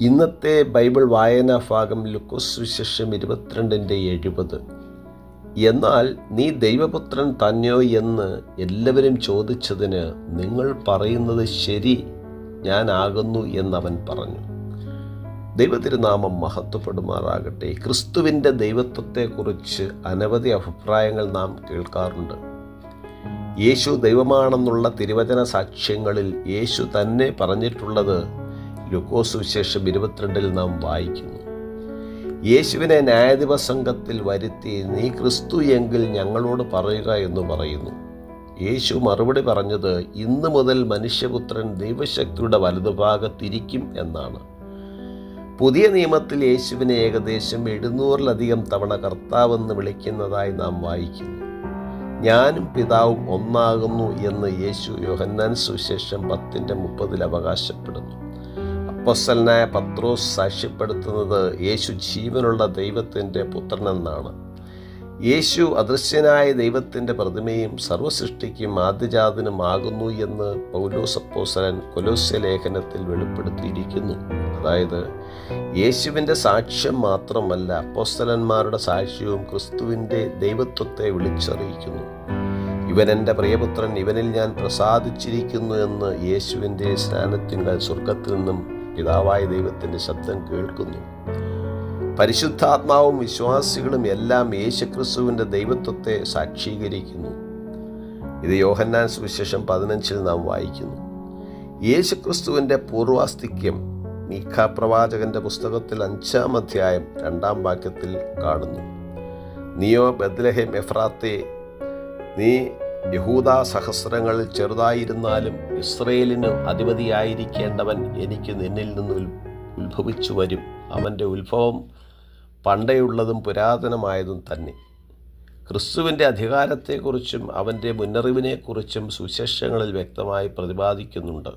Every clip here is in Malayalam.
ഇന്നത്തെ ബൈബിൾ വായനാ ഭാഗം ലുക്കോസ് വിശേഷം ഇരുപത്തിരണ്ടിന്റെ എഴുപത്. എന്നാൽ നീ ദൈവപുത്രൻ തന്നെയോ എന്ന് എല്ലാവരും ചോദിച്ചതിന് നിങ്ങൾ പറയുന്നത് ശരി ഞാനാകുന്നു എന്നവൻ പറഞ്ഞു. ദൈവതിരുനാമം മഹത്വപ്പെടുമാറാകട്ടെ. ക്രിസ്തുവിന്റെ ദൈവത്വത്തെക്കുറിച്ച് അനവധി അഭിപ്രായങ്ങൾ നാം കേൾക്കാറുണ്ട്. യേശു ദൈവമാണെന്നുള്ള തിരുവചന സാക്ഷ്യങ്ങളിൽ യേശു തന്നെ പറഞ്ഞിട്ടുള്ളത് ലുക്കോസ് വിശേഷം ഇരുപത്തിരണ്ടിൽ നാം വായിക്കുന്നു. യേശുവിനെ ന്യായാധിപ സംഘത്തിൽ വരുത്തി നീ ക്രിസ്തു എങ്കിൽ ഞങ്ങളോട് പറയുക എന്ന് പറയുന്നു. യേശു മറുപടി പറഞ്ഞത് ഇന്ന് മുതൽ മനുഷ്യപുത്രൻ ദൈവശക്തിയുടെ വലതുഭാഗത്തിരിക്കും എന്നാണ്. പുതിയ നിയമത്തിൽ യേശുവിനെ ഏകദേശം എഴുന്നൂറിലധികം തവണ കർത്താവെന്ന് വിളിക്കുന്നതായി നാം വായിക്കുന്നു. ഞാനും പിതാവും ഒന്നാകുന്നു എന്ന് യേശു യോഹന്നാൻ സുവിശേഷം പത്തിന്റെ മുപ്പതിൽ അവകാശപ്പെടുന്നു. അപ്പൊസലനായ പത്രോസ് സാക്ഷ്യപ്പെടുത്തുന്നത് യേശു ജീവനുള്ള ദൈവത്തിന്റെ പുത്രനെന്നാണ്. യേശു അദൃശ്യനായ ദൈവത്തിന്റെ പ്രതിമയും സർവസൃഷ്ടിക്കും ആദ്യജാതനുമാകുന്നു എന്ന് പൗലോസ് അപ്പോസലൻ കൊലോസ്യ ലേഖനത്തിൽ വെളിപ്പെടുത്തിയിരിക്കുന്നു. അതായത് യേശുവിന്റെ സാക്ഷ്യം മാത്രമല്ല അപ്പോസ്തലന്മാരുടെ സാക്ഷ്യവും ക്രിസ്തുവിന്റെ ദൈവത്വത്തെ വിളിച്ചറിയിക്കുന്നു. ഇവൻ എന്റെ പ്രിയപുത്രൻ ഇവനിൽ ഞാൻ പ്രസാദിച്ചിരിക്കുന്നു എന്ന് യേശുവിന്റെ സ്നാനത്തിങ്കൾ സ്വർഗത്തിൽ നിന്നും പിതാവായ ദൈവത്തിന്റെ ശബ്ദം കേൾക്കുന്നു. പരിശുദ്ധാത്മാവും വിശ്വാസികളും എല്ലാം യേശുക്രിസ്തുവിന്റെ ദൈവത്വത്തെ സാക്ഷീകരിക്കുന്നു. ഇത് യോഹന്നാൻ സുവിശേഷം പതിനഞ്ചിൽ നാം വായിക്കുന്നു. യേശുക്രിസ്തുവിന്റെ പൂർവാസ്തിക്യം മീഖ പ്രവാചകന്റെ പുസ്തകത്തിൽ അഞ്ചാം അധ്യായം രണ്ടാം വാക്യത്തിൽ കാണുന്നു. നിയോ ബദ്ലഹേം എഫ്രാത്തെ നീ യഹൂദ സഹസ്രങ്ങളിൽ ചെറുതായിരുന്നാലും ഇസ്രയേലിന് അധിപതിയായിരിക്കേണ്ടവൻ എനിക്ക് നിന്നിൽ നിന്ന് ഉത്ഭവിച്ചു വരും. അവന്റെ ഉത്ഭവം പണ്ടേയുള്ളതും പുരാതനമായതും തന്നെ. ക്രിസ്തുവിന്റെ അധികാരത്തെക്കുറിച്ചും അവന്റെ മുന്നറിവിനെക്കുറിച്ചും സുശേഷങ്ങളിൽ വ്യക്തമായി പ്രതിപാദിക്കുന്നുണ്ട്.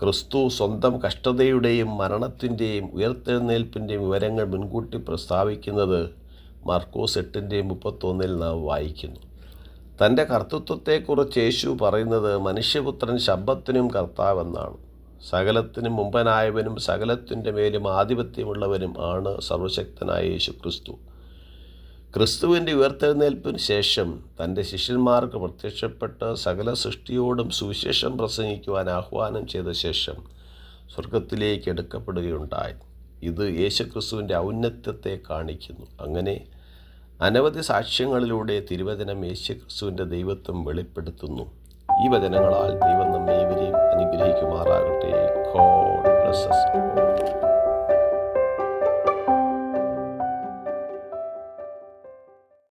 ക്രിസ്തു സ്വന്തം കഷ്ടതയുടെയും മരണത്തിന്റെയും ഉയർത്തെഴുന്നേൽപ്പിന്റെയും വിവരങ്ങൾ മുൻകൂട്ടി പ്രസ്താവിക്കുന്നത് മാർക്കോസ് എട്ടിന്റെ മുപ്പത്തൊന്നിൽ നാം വായിക്കുന്നു. തന്റെ കർത്തൃത്വത്തെക്കുറിച്ച് യേശു പറയുന്നത് മനുഷ്യപുത്രൻ ശബ്ദത്തിനും കർത്താവെന്നാണ്. സകലത്തിനും മുമ്പനായവനും സകലത്തിന്റെ മേലും ആധിപത്യമുള്ളവനും ആണ് സർവശക്തനായ യേശു ക്രിസ്തു. ക്രിസ്തുവിന്റെ ഉയർത്തെഴുന്നേൽപ്പിന് ശേഷം തന്റെ ശിഷ്യന്മാർക്ക് പ്രത്യക്ഷപ്പെട്ട് സകല സൃഷ്ടിയോടും സുവിശേഷം പ്രസംഗിക്കുവാൻ ആഹ്വാനം ചെയ്ത ശേഷം സ്വർഗത്തിലേക്ക് എടുക്കപ്പെടുകയുണ്ടായി. ഇത് യേശുക്രിസ്തുവിന്റെ ഔന്നത്യത്തെ കാണിക്കുന്നു. അങ്ങനെ അനവധി സാക്ഷ്യങ്ങളിലൂടെ തിരുവചനം യേശുക്രിസ്തുവിന്റെ ദൈവത്വം വെളിപ്പെടുത്തുന്നു. ഈ വചനങ്ങളാൽ ദൈവം നമ്മെ ഇവരെയും അനുഗ്രഹിക്കുമാറാകട്ടെ. God blesses